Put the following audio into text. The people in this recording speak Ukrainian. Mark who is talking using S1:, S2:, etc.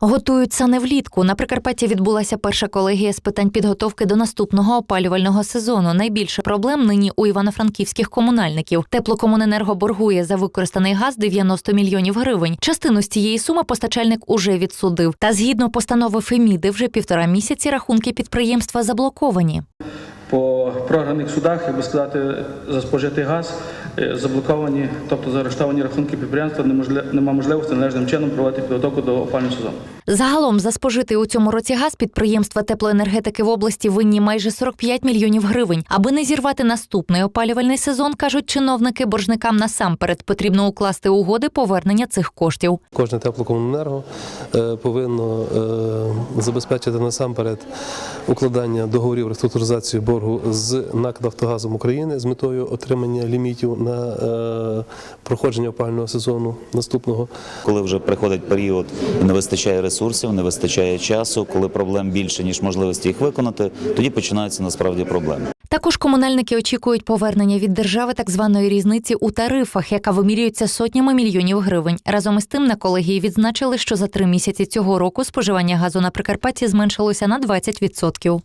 S1: Готуються не влітку. На Прикарпатті відбулася перша колегія з питань підготовки до наступного опалювального сезону. Найбільше проблем нині у івано-франківських комунальників. Теплокомуненерго боргує за використаний газ 90 мільйонів гривень. Частину з цієї суми постачальник уже відсудив. Та згідно постанови Феміди, вже півтора місяці рахунки підприємства заблоковані.
S2: По програних судах, як би сказати, за спожитий газ е, заблоковані, тобто заарештовані рахунки підприємства, неможли- нема можливості належним чином проводити підготовку до опального сезону.
S1: Загалом за спожитий у цьому році газ підприємства теплоенергетики в області винні майже 45 мільйонів гривень. Аби не зірвати наступний опалювальний сезон, кажуть чиновники, боржникам насамперед потрібно укласти угоди повернення цих коштів.
S3: Кожне теплокомуненерго е, повинно е, забезпечити насамперед укладання договорів реструктуризації боргу з НАК «Нафтогазом України з метою отримання лімітів на е, проходження опального сезону наступного.
S4: Коли вже приходить період не вистачає ресурсів, не вистачає часу, коли проблем більше ніж можливості їх виконати, тоді починаються насправді проблеми.
S1: Також комунальники очікують повернення від держави так званої різниці у тарифах, яка вимірюється сотнями мільйонів гривень. Разом із тим на колегії відзначили, що за три місяці цього року споживання газу на Прикарпатті зменшилося на 20%.